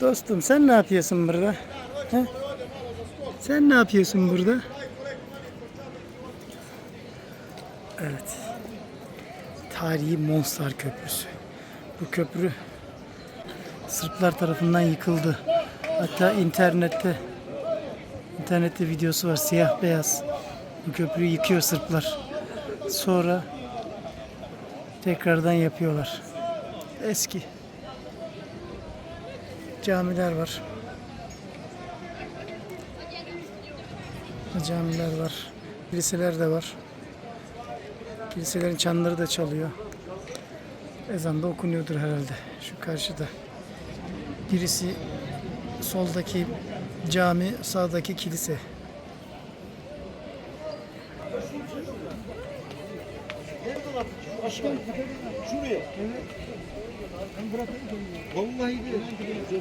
Dostum sen ne yapıyorsun burada? He? Sen ne yapıyorsun burada? Evet. Tarihi Monstar Köprüsü. Bu köprü Sırplar tarafından yıkıldı. Hatta internette internette videosu var siyah beyaz. Bu köprüyü yıkıyor Sırplar. Sonra tekrardan yapıyorlar. Eski camiler var. Camiler var. Kiliseler de var. Kiliselerin çanları da çalıyor. Ezan da okunuyordur herhalde. Şu karşıda. Birisi soldaki cami, sağdaki kilise. Şuraya. Vallahi de.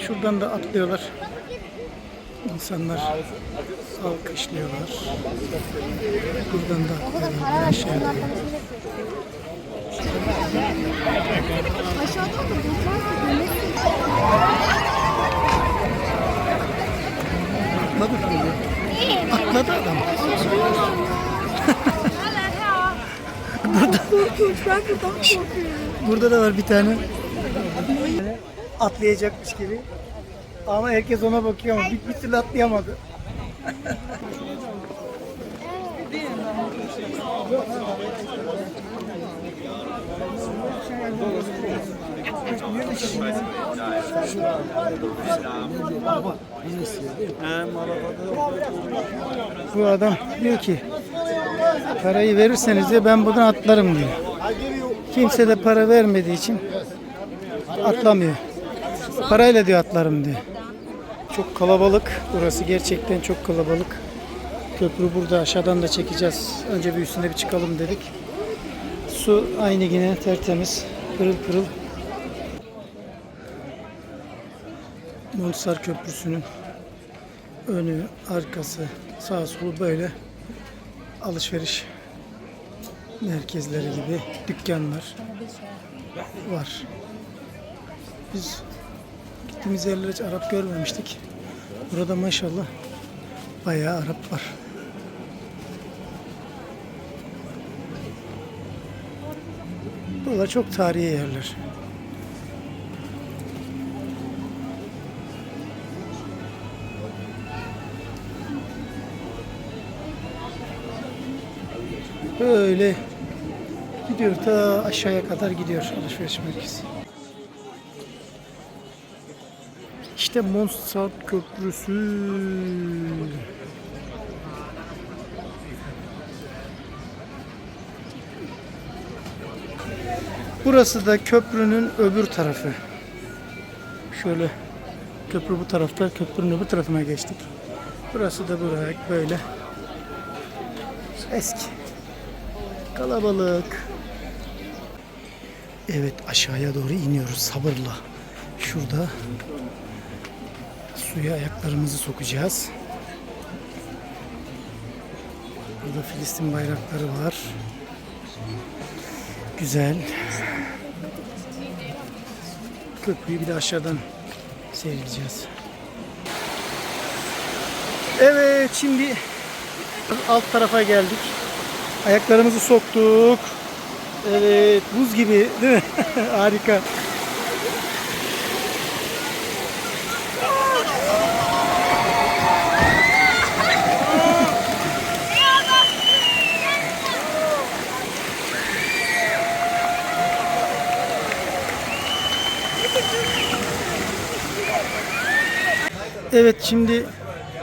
Şuradan da atlıyorlar. İnsanlar alkışlıyorlar. Buradan da atlıyorlar da bulutlar var. Atladı. Atladı adam. Korkunç. Ben buradan korkuyorum. Burada da var bir tane. Atlayacakmış gibi. Ama herkes ona bakıyor ama bir, bir türlü atlayamadı. Bu adam diyor ki parayı verirseniz diyor ben buradan atlarım diyor. Kimse de para vermediği için atlamıyor. Parayla diyor atlarım diyor. Çok kalabalık. Burası gerçekten çok kalabalık. Köprü burada aşağıdan da çekeceğiz. Önce bir üstüne bir çıkalım dedik. Su aynı yine tertemiz. Pırıl pırıl. Montsar Köprüsü'nün önü, arkası, sağ solu böyle alışveriş merkezleri gibi dükkanlar var. Biz gittiğimiz yerlerde hiç Arap görmemiştik. Burada maşallah bayağı Arap var. Buralar çok tarihi yerler. Böyle gidiyor ta aşağıya kadar gidiyor alışveriş merkezi. İşte Monsart Köprüsü. Burası da köprünün öbür tarafı. Şöyle köprü bu tarafta, köprünün öbür tarafına geçtik. Burası da buraya böyle eski. Kalabalık. Evet aşağıya doğru iniyoruz sabırla. Şurada suya ayaklarımızı sokacağız. Burada Filistin bayrakları var. Güzel. Köprüyü bir de aşağıdan seyredeceğiz. Evet şimdi alt tarafa geldik. Ayaklarımızı soktuk. Evet buz gibi değil mi? Harika. Evet şimdi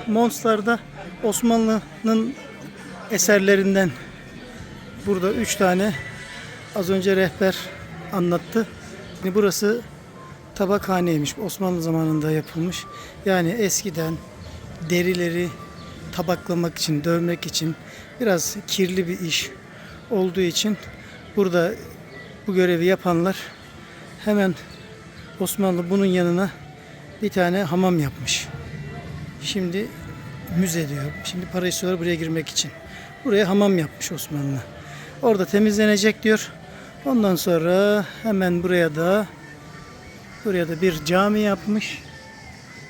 Monstar'da Osmanlı'nın eserlerinden burada üç tane az önce rehber anlattı. Şimdi burası tabakhaneymiş. Osmanlı zamanında yapılmış. Yani eskiden derileri tabaklamak için, dövmek için biraz kirli bir iş olduğu için burada bu görevi yapanlar hemen Osmanlı bunun yanına bir tane hamam yapmış. Şimdi müze diyor. Şimdi para istiyorlar buraya girmek için. Buraya hamam yapmış Osmanlı. Orada temizlenecek diyor. Ondan sonra hemen buraya da buraya da bir cami yapmış.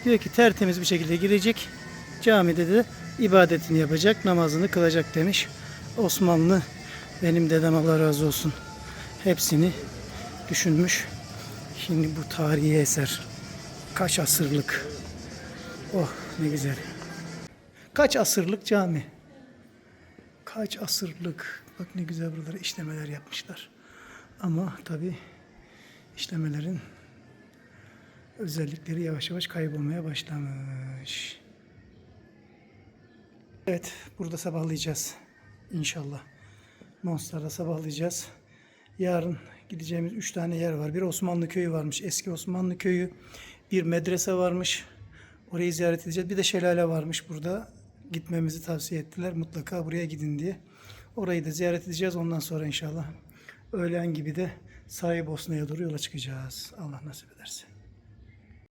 Diyor ki tertemiz bir şekilde girecek. Camide de ibadetini yapacak, namazını kılacak demiş. Osmanlı benim dedem Allah razı olsun. Hepsini düşünmüş. Şimdi bu tarihi eser. Kaç asırlık. Oh ne güzel. Kaç asırlık cami. Kaç asırlık. Bak ne güzel buralara işlemeler yapmışlar. Ama tabi işlemelerin özellikleri yavaş yavaş kaybolmaya başlamış. Evet, burada sabahlayacağız inşallah. Monster'da sabahlayacağız. Yarın gideceğimiz üç tane yer var. Bir Osmanlı köyü varmış, eski Osmanlı köyü. Bir medrese varmış. Orayı ziyaret edeceğiz. Bir de şelale varmış burada. Gitmemizi tavsiye ettiler. Mutlaka buraya gidin diye. Orayı da ziyaret edeceğiz. Ondan sonra inşallah öğlen gibi de Sahip Bosna'ya doğru yola çıkacağız. Allah nasip ederse.